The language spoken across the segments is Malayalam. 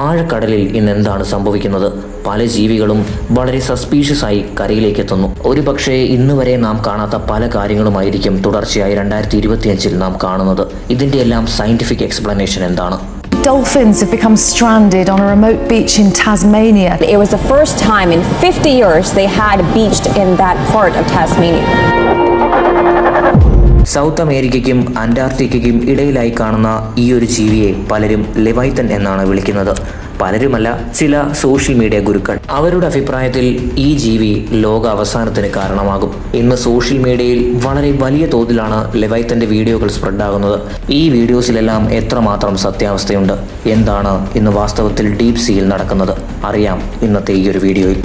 ആഴക്കടലിൽ ഇന്ന് എന്താണ് സംഭവിക്കുന്നത് പല ജീവികളും വളരെ സസ്പീഷ്യസായി കരയിലേക്ക് എത്തുന്നു ഒരു പക്ഷേ ഇന്ന് വരെ നാം കാണാത്ത പല കാര്യങ്ങളുമായിരിക്കും തുടർച്ചയായി രണ്ടായിരത്തി ഇരുപത്തിയഞ്ചിൽ നാം കാണുന്നത് ഇതിന്റെ എല്ലാം സയന്റിഫിക് എക്സ്പ്ലനേഷൻ എന്താണ് Dolphins have become stranded on a remote beach in Tasmania. It was the first time in 50 years they had beached in that part of Tasmania. South അമേരിക്കയ്ക്കും അന്റാർട്ടിക്കയ്ക്കും ഇടയിലായി കാണുന്ന ഈ ഒരു ജീവിയെ പലരും ലെവൈത്തൻ എന്നാണ് വിളിക്കുന്നത്. പലരുമല്ല ചില സോഷ്യൽ മീഡിയ ഗുരുക്കൾ. അവരുടെ അഭിപ്രായത്തിൽ ഈ ജീവി ലോക അവസാനത്തിന് കാരണമാകും. ഇന്ന് സോഷ്യൽ മീഡിയയിൽ വളരെ വലിയ തോതിലാണ് ലെവൈത്തന്റെ വീഡിയോകൾ സ്പ്രെഡാകുന്നത്. ഈ വീഡിയോസിലെല്ലാം എത്രമാത്രം സത്യാവസ്ഥയുണ്ട്? എന്താണ് ഇന്ന് വാസ്തവത്തിൽ ഡീപ് സീയിൽ നടക്കുന്നത്? അറിയാം ഇന്നത്തെ ഈ ഒരു വീഡിയോയിൽ.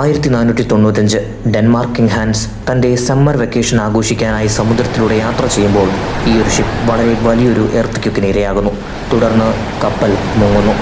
ആയിരത്തി നാനൂറ്റി തൊണ്ണൂറ്റഞ്ച് ഡെൻമാർക്കിംഗ് ഹാൻസ് തന്റെ സമ്മർ വെക്കേഷൻ ആഘോഷിക്കാനായി സമുദ്രത്തിലൂടെ യാത്ര ചെയ്യുമ്പോൾ ഈ ഒരു ഷിപ്പ് വളരെ വലിയൊരു എർത്തിക്കൊക്കിന് ഇരയാകുന്നു. തുടർന്ന് കപ്പൽ മുങ്ങുന്നു.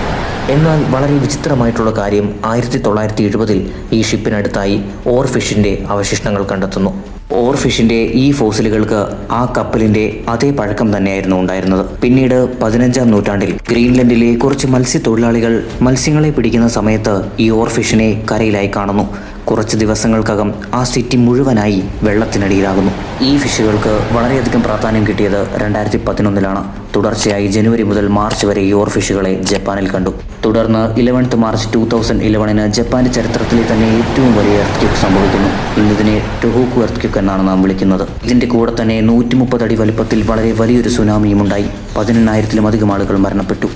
എന്നാൽ വളരെ വിചിത്രമായിട്ടുള്ള കാര്യം ആയിരത്തി തൊള്ളായിരത്തി എഴുപതിൽ ഈ ഷിപ്പിനടുത്തായി ഓർഫിഷിന്റെ അവശിഷ്ടങ്ങൾ കണ്ടെത്തുന്നു. ഓർഫിഷിന്റെ ഈ ഫോസിലുകൾക്ക് ആ കപ്പലിന്റെ അതേ പഴക്കം തന്നെയായിരുന്നു ഉണ്ടായിരുന്നത്. പിന്നീട് പതിനഞ്ചാം നൂറ്റാണ്ടിൽ ഗ്രീൻലൻഡിലെ കുറച്ച് മത്സ്യത്തൊഴിലാളികൾ മത്സ്യങ്ങളെ പിടിക്കുന്ന സമയത്ത് ഈ ഓർഫിഷിനെ കരയിലായി കാണുന്നു. കുറച്ച് ദിവസങ്ങൾക്കകം ആ സിറ്റി മുഴുവനായി വെള്ളത്തിനടിയിലാകുന്നു. ഈ ഫിഷുകൾക്ക് വളരെയധികം പ്രാധാന്യം കിട്ടിയത് രണ്ടായിരത്തി പതിനൊന്നിലാണ് തുടർച്ചയായി ജനുവരി മുതൽ മാർച്ച് വരെ യോർ ഫിഷുകളെ ജപ്പാനിൽ കണ്ടു. തുടർന്ന് ഇലവൻത്ത് മാർച്ച് ടൂ തൗസൻഡ് ഇലവനിന് ജപ്പാന്റെ ചരിത്രത്തിലെ തന്നെ ഏറ്റവും വലിയ എർത്ത് സംഭവിക്കുന്നു. ഇന്നിതിനെ ടൊഹോക്കു എർത്ത് എന്നാണ് നാം വിളിക്കുന്നത്. ഇതിന്റെ കൂടെ തന്നെ നൂറ്റി മുപ്പത് അടി വലുപ്പത്തിൽ വളരെ വലിയൊരു സുനാമിയും ഉണ്ടായി. പതിനെണ്ണായിരത്തിലും അധികം ആളുകൾ മരണപ്പെട്ടു.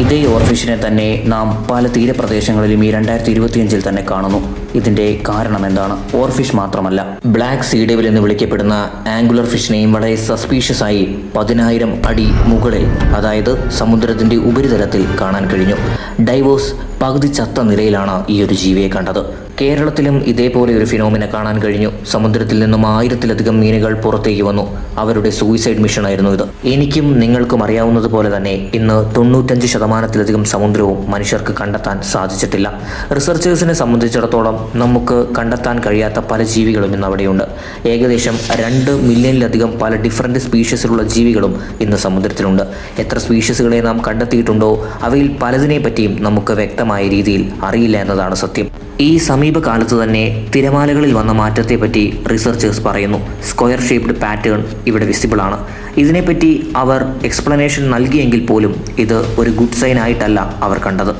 ഇതേ ഓർഫിഷിനെ തന്നെ നാം പല തീരപ്രദേശങ്ങളിലും ഈ രണ്ടായിരത്തി ഇരുപത്തിയഞ്ചിൽ തന്നെ കാണുന്നു. ഇതിന്റെ കാരണം എന്താണ് ഓർഫിഷ് മാത്രമല്ല. ബ്ലാക്ക് സീ ഡെവിൽ എന്ന് വിളിക്കപ്പെടുന്ന ആംഗുലർ ഫിഷിനെയും വളരെ സസ്പീഷ്യസ് ആയി പതിനായിരം അടി മുകളിൽ അതായത് സമുദ്രത്തിന്റെ ഉപരിതലത്തിൽ കാണാൻ കഴിഞ്ഞു. ഡൈവോഴ്സ് പകുതി ചത്ത നിലയിലാണ് ഈ ഒരു ജീവിയെ കണ്ടത്. കേരളത്തിലും ഇതേപോലെ ഒരു ഫിനോമിന കാണാൻ കഴിഞ്ഞു. സമുദ്രത്തിൽ നിന്നും ആയിരത്തിലധികം മീനുകൾ പുറത്തേക്ക് വന്നു. അവരുടെ സൂയിസൈഡ് മിഷൻ ആയിരുന്നു ഇത്. എനിക്കും നിങ്ങൾക്കും അറിയാവുന്നതുപോലെ തന്നെ ഇന്ന് തൊണ്ണൂറ്റഞ്ച് ശതമാനത്തിലധികം സമുദ്രവും മനുഷ്യർക്ക് കണ്ടെത്താൻ സാധിച്ചിട്ടില്ല. റിസർച്ചേഴ്സിനെ സംബന്ധിച്ചിടത്തോളം നമുക്ക് കണ്ടെത്താൻ കഴിയാത്ത പല ജീവികളും ഇന്ന് അവിടെയുണ്ട്. ഏകദേശം രണ്ട് മില്യണിലധികം പല ഡിഫറന്റ് സ്പീഷീസിലുള്ള ജീവികളും ഇന്ന് സമുദ്രത്തിലുണ്ട്. എത്ര സ്പീഷീസുകളെ നാം കണ്ടെത്തിയിട്ടുണ്ടോ അവയിൽ പലതിനെ പറ്റിയും നമുക്ക് വ്യക്തമായ രീതിയിൽ അറിയില്ല എന്നതാണ് സത്യം. ഈ സമീപകാലത്ത് തന്നെ തിരമാലകളിൽ വന്ന മാറ്റത്തെപ്പറ്റി റിസർച്ചേഴ്സ് പറയുന്നു. സ്ക്വയർ ഷേപ്ഡ് പാറ്റേൺ ഇവിടെ വിസിബിൾ ആണ്. ഇതിനെപ്പറ്റി അവർ എക്സ്പ്ലനേഷൻ നൽകിയെങ്കിൽ പോലും ഇത് ഒരു ഗുഡ് സൈൻ ആയിട്ടല്ല അവർ കണ്ടത്.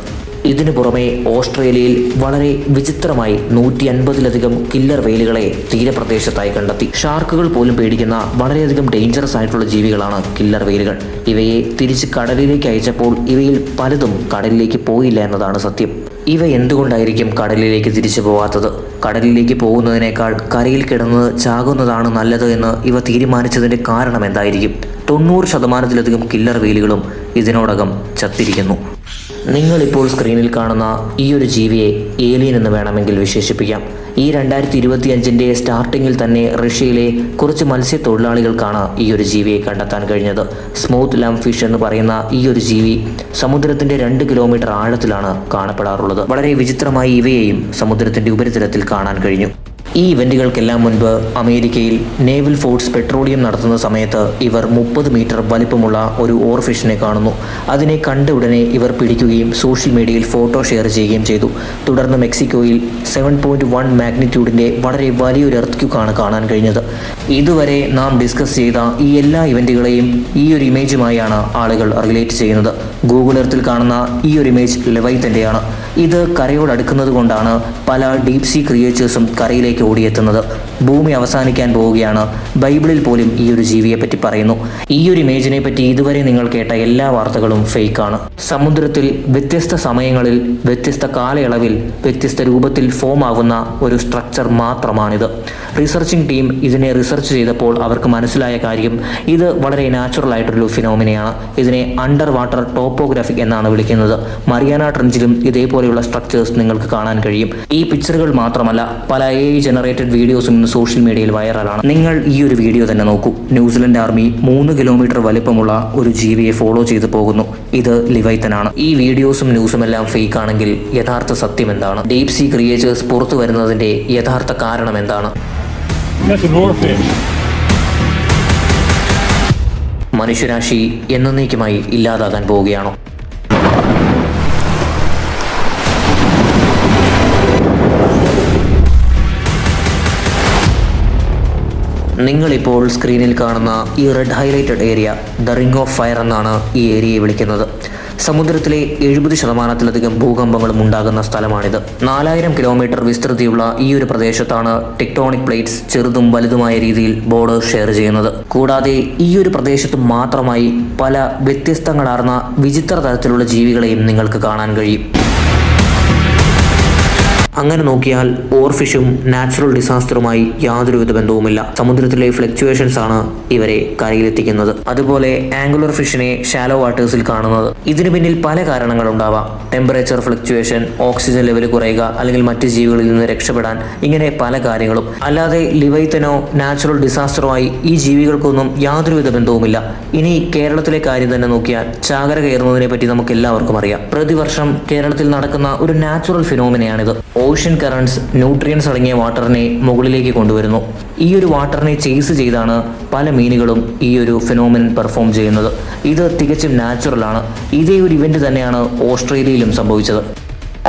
ഇതിനു പുറമെ ഓസ്ട്രേലിയയിൽ വളരെ വിചിത്രമായി നൂറ്റി അൻപതിലധികം കില്ലർ വെയിലുകളെ തീരപ്രദേശത്തായി കണ്ടെത്തി. ഷാർക്കുകൾ പോലും പേടിക്കുന്ന വളരെയധികം ഡേഞ്ചറസ് ആയിട്ടുള്ള ജീവികളാണ് കില്ലർ വെയിലുകൾ ഇവയെ തിരിച്ച് കടലിലേക്ക് അയച്ചപ്പോൾ ഇവയിൽ പലതും കടലിലേക്ക് പോയില്ല എന്നതാണ് സത്യം. ഇവ എന്തുകൊണ്ടായിരിക്കും കടലിലേക്ക് തിരിച്ചു പോവാത്തത്? കടലിലേക്ക് പോകുന്നതിനേക്കാൾ കരയിൽ കിടന്നത് ചാകുന്നതാണ് നല്ലത് എന്ന് ഇവ തീരുമാനിച്ചതിന്റെ കാരണം എന്തായിരിക്കും? തൊണ്ണൂറ് ശതമാനത്തിലധികം കില്ലർ വെയിലുകളും ഇതിനോടകം ചത്തിരിക്കുന്നു. നിങ്ങളിപ്പോൾ സ്ക്രീനിൽ കാണുന്ന ഈ ഒരു ജീവിയെ ഏലിയൻ എന്ന് വേണമെങ്കിൽ വിശേഷിപ്പിക്കാം. ഈ രണ്ടായിരത്തി ഇരുപത്തി അഞ്ചിന്റെ സ്റ്റാർട്ടിങ്ങിൽ തന്നെ റഷ്യയിലെ കുറച്ച് മത്സ്യത്തൊഴിലാളികൾക്കാണ് ഈ ഒരു ജീവിയെ കണ്ടെത്താൻ കഴിഞ്ഞത്. സ്മൂത്ത് ലാം ഫിഷ് എന്ന് പറയുന്ന ഈ ഒരു ജീവി സമുദ്രത്തിന്റെ രണ്ട് കിലോമീറ്റർ ആഴത്തിലാണ് കാണപ്പെടാറുള്ളത്. വളരെ വിചിത്രമായി ഇവയെയും സമുദ്രത്തിന്റെ ഉപരിതലത്തിൽ കാണാൻ കഴിഞ്ഞു. ഈ ഇവന്റുകൾക്കെല്ലാം മുൻപ് അമേരിക്കയിൽ നേവൽ ഫോഴ്സ് പെട്രോളിയം നടത്തുന്ന സമയത്ത് ഇവർ മുപ്പത് മീറ്റർ വലിപ്പമുള്ള ഒരു ഓർഫിഷിനെ കാണുന്നു. അതിനെ കണ്ട ഉടനെ ഇവർ പിടിക്കുകയും സോഷ്യൽ മീഡിയയിൽ ഫോട്ടോ ഷെയർ ചെയ്യുകയും ചെയ്തു. തുടർന്ന് മെക്സിക്കോയിൽ സെവൻ പോയിന്റ് വൺ മാഗ്നിറ്റ്യൂഡിന്റെ വളരെ വലിയൊരു എർത്ത് കാണാൻ കഴിഞ്ഞത്. ഇതുവരെ നാം ഡിസ്കസ് ചെയ്ത ഈ എല്ലാ ഇവന്റുകളെയും ഈ ഒരു ഇമേജുമായാണ് ആളുകൾ റിലേറ്റ് ചെയ്യുന്നത്. ഗൂഗിൾ എർത്തിൽ കാണുന്ന ഈ ഒരു ഇമേജ് ലെവൈത്തന്റെയാണ്. ഇത് കരയോട് അടുക്കുന്നത് കൊണ്ടാണ് പല ഡീപ് സീ ക്രിയേച്ചേഴ്സും കരയിലേക്ക് ഓടിയെത്തുന്നത്. ഭൂമി അവസാനിക്കാൻ പോവുകയാണ്. ബൈബിളിൽ പോലും ഈ ഒരു ജീവിയെ പറ്റി പറയുന്നു. ഈ ഒരു ഇമേജിനെ പറ്റി ഇതുവരെ നിങ്ങൾ കേട്ട എല്ലാ വാർത്തകളും ഫേക്കാണ് സമുദ്രത്തിൽ വ്യത്യസ്ത സമയങ്ങളിൽ വ്യത്യസ്ത കാലയളവിൽ വ്യത്യസ്ത രൂപത്തിൽ ഫോം ആവുന്ന ഒരു സ്ട്രക്ചർ മാത്രമാണിത്. റിസർച്ചിങ് ടീം ഇതിനെ റിസർച്ച് ചെയ്തപ്പോൾ അവർക്ക് മനസ്സിലായ കാര്യം ഇത് വളരെ നാച്ചുറൽ ആയിട്ടൊരു ഫിനോമിനയാണ് ഇതിനെ അണ്ടർ വാട്ടർ ടോപ്പോഗ്രാഫിക് എന്നാണ് വിളിക്കുന്നത്. മറിയാന ട്രഞ്ചിലും ഇതേപോലെ ഇതുപോലെയുള്ള സ്ട്രക്ചേഴ്സ് നിങ്ങൾക്ക് കാണാൻ കഴിയും. ഈ പിക്ചറുകൾ മാത്രമല്ല പല എ ജനറേറ്റഡ് വീഡിയോസും ഇന്ന് സോഷ്യൽ മീഡിയയിൽ വൈറലാണ് നിങ്ങൾ ഈ ഒരു വീഡിയോ തന്നെ നോക്കൂ. ന്യൂസിലൻഡ് ആർമി മൂന്ന് കിലോമീറ്റർ വലിപ്പമുള്ള ഒരു ജീവിയെ ഫോളോ ചെയ്തു പോകുന്നു. ഇത് ലിവൈത്തനാണ്. ഈ വീഡിയോസും ന്യൂസും എല്ലാം ഫേക്ക് ആണെങ്കിൽ യഥാർത്ഥ സത്യം എന്താണ്? ഡീപ് സീ ക്രിയേച്ചേഴ്സ് പുറത്തു വരുന്നതിന്റെ യഥാർത്ഥ കാരണം എന്താണ്. മനുഷ്യരാശി എന്നേക്കുമായി ഇല്ലാതാകാൻ പോവുകയാണോ? നിങ്ങളിപ്പോൾ സ്ക്രീനിൽ കാണുന്ന ഈ red highlighted area the ring of fire എന്നാണ് ഈ ഏരിയയെ വിളിക്കുന്നത്. സമുദ്രത്തിലെ എഴുപത് ശതമാനത്തിലധികം ഭൂകമ്പങ്ങളും ഉണ്ടാകുന്ന സ്ഥലമാണിത്. നാലായിരം കിലോമീറ്റർ വിസ്തൃതിയുള്ള ഈ ഒരു പ്രദേശത്താണ് ടെക്ടോണിക് പ്ലേറ്റ്സ് ചെറുതും വലുതുമായ രീതിയിൽ ബോർഡർ ഷെയർ ചെയ്യുന്നത്. കൂടാതെ ഈ ഒരു പ്രദേശത്ത് മാത്രമായി പല വ്യത്യസ്തങ്ങളാർന്ന വിചിത്ര തരത്തിലുള്ള ജീവികളെയും നിങ്ങൾക്ക് കാണാൻ കഴിയും. അങ്ങനെ നോക്കിയാൽ ഓർഫിഷും നാച്ചുറൽ ഡിസാസ്റ്ററുമായി യാതൊരുവിധ ബന്ധവുമില്ല. സമുദ്രത്തിലെ ഫ്ലക്ച്വേഷൻസ് ആണ് ഇവരെ കരയിലെത്തിക്കുന്നത്. അതുപോലെ ആംഗുലർ ഫിഷിനെ ഷാലോ വാട്ടേഴ്സിൽ കാണുന്നത്. ഇതിനു പിന്നിൽ പല കാരണങ്ങൾ ഉണ്ടാവാം. ടെമ്പറേച്ചർ ഫ്ലക്ച്വേഷൻ ഓക്സിജൻ ലെവൽ കുറയുക അല്ലെങ്കിൽ മറ്റ് ജീവികളിൽ നിന്ന് രക്ഷപ്പെടാൻ ഇങ്ങനെ പല കാര്യങ്ങളും. അല്ലാതെ ലിവൈത്തനോ നാച്ചുറൽ ഡിസാസ്റ്ററുമായി ഈ ജീവികൾക്കൊന്നും യാതൊരുവിധ ബന്ധവുമില്ല. ഇനി കേരളത്തിലെ കാര്യം തന്നെ നോക്കിയാൽ ചാകര കയറുന്നതിനെ പറ്റി നമുക്ക് എല്ലാവർക്കും അറിയാം. പ്രതിവർഷം കേരളത്തിൽ നടക്കുന്ന ഒരു നാച്ചുറൽ ഫിനോമിനയാണിത്. ഓഷ്യൻ കറണ്ട്സ് ന്യൂട്രിയൻസ് അടങ്ങിയ വാട്ടറിനെ മുകളിലേക്ക് കൊണ്ടുവരുന്നു. ഈ ഒരു വാട്ടറിനെ ചേസ് ചെയ്താണ് പല മീനുകളും ഈ ഒരു ഫിനോമിനൻ പെർഫോം ചെയ്യുന്നത്. ഇത് തികച്ചും നാച്ചുറലാണ് ഇതേ ഒരു ഇവന്റ് തന്നെയാണ് ഓസ്ട്രേലിയയിലും സംഭവിച്ചത്.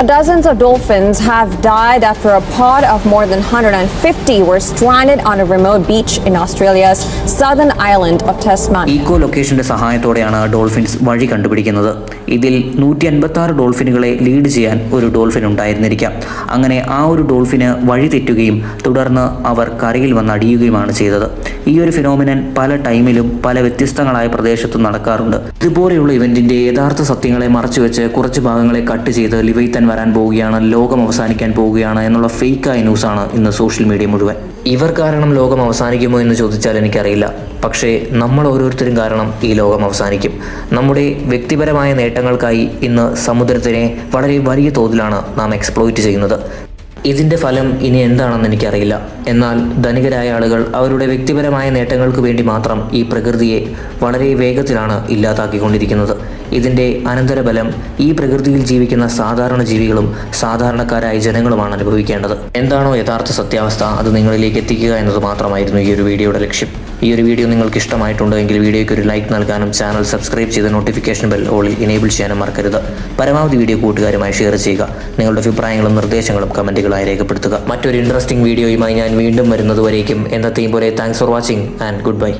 Dozens of dolphins have died after a pod of more than 150 were stranded on a remote beach in Australia's southern island of Tasmania. Eeco ലൊക്കേഷന്റെ സഹായത്തോടെയാണ് ഡോൾഫിൻസ് വഴി കണ്ടുപിടിക്കുന്നത്. ഇതിൽ നൂറ്റി അൻപത്തി ആറ് ഡോൾഫിനുകളെ ലീഡ് ചെയ്യാൻ ഒരു ഡോൾഫിൻ ഉണ്ടായിരുന്നിരിക്കാം. അങ്ങനെ ആ ഒരു ഡോൾഫിന് വഴി തെറ്റുകയും തുടർന്ന് അവർ കരയിൽ വന്ന് അടിയുകയുമാണ് ചെയ്തത്. ഈ ഒരു ഫിനോമിനൻ പല ടൈമിലും പല വ്യത്യസ്തങ്ങളായ പ്രദേശത്തും നടക്കാറുണ്ട്. ഇതുപോലെയുള്ള ഇവന്റിന്റെ യഥാർത്ഥ സത്യങ്ങളെ മറച്ചുവെച്ച് കുറച്ച് ഭാഗങ്ങളെ കട്ട് ചെയ്ത് ലിവൈത്തൻ വരാൻ പോവുകയാണ് ലോകം അവസാനിക്കാൻ പോവുകയാണ് എന്നുള്ള ഫേക്കായ ന്യൂസാണ് ഇന്ന് സോഷ്യൽ മീഡിയ മുഴുവൻ. ഇവർ കാരണം ലോകം അവസാനിക്കുമോ എന്ന് ചോദിച്ചാൽ എനിക്കറിയില്ല. പക്ഷേ നമ്മൾ ഓരോരുത്തരും കാരണം ഈ ലോകം അവസാനിക്കും. നമ്മുടെ വ്യക്തിപരമായ നേട്ടങ്ങൾക്കായി ഇന്ന് സമുദ്രത്തിനെ വളരെ വലിയ തോതിലാണ് നാം എക്സ്പ്ലോയിറ്റ് ചെയ്യുന്നത്. ഇതിന്റെ ഫലം ഇനി എന്താണെന്ന് എനിക്കറിയില്ല. എന്നാൽ ധനികരായ ആളുകൾ അവരുടെ വ്യക്തിപരമായ നേട്ടങ്ങൾക്ക് വേണ്ടി മാത്രം ഈ പ്രകൃതിയെ വളരെ വേഗത്തിലാണ് ഇല്ലാതാക്കിക്കൊണ്ടിരിക്കുന്നത്. ഇതിന്റെ അനന്തരഫലം ഈ പ്രകൃതിയിൽ ജീവിക്കുന്ന സാധാരണ ജീവികളും സാധാരണക്കാരായ ജനങ്ങളുമാണ് അനുഭവിക്കേണ്ടത്. എന്താണോ യഥാർത്ഥ സത്യാവസ്ഥ അത് നിങ്ങളിലേക്ക് എത്തിക്കുക എന്നത് മാത്രമായിരുന്നു ഈ ഒരു വീഡിയോയുടെ ലക്ഷ്യം. ഈ ഒരു വീഡിയോ നിങ്ങൾക്ക് ഇഷ്ടമായിട്ടുണ്ടെങ്കിൽ വീഡിയോയ്ക്ക് ഒരു ലൈക്ക് നൽകാനും ചാനൽ സബ്സ്ക്രൈബ് ചെയ്ത് നോട്ടിഫിക്കേഷൻ ബെൽ ഓളിൽ ഇനേബിൾ ചെയ്യാനും മറക്കരുത്. പരമാവധി വീഡിയോ കൂട്ടുകാരുമായി ഷെയർ ചെയ്യുക. നിങ്ങളുടെ അഭിപ്രായങ്ങളും നിർദ്ദേശങ്ങളും കമന്റുകളായി രേഖപ്പെടുത്തുക. മറ്റൊരു ഇൻട്രസ്റ്റിംഗ് വീഡിയോയുമായി ഞാൻ വീണ്ടും വരുന്നതുവരേക്കും. എന്നത്തെയും പോലെ thanks for watching and good bye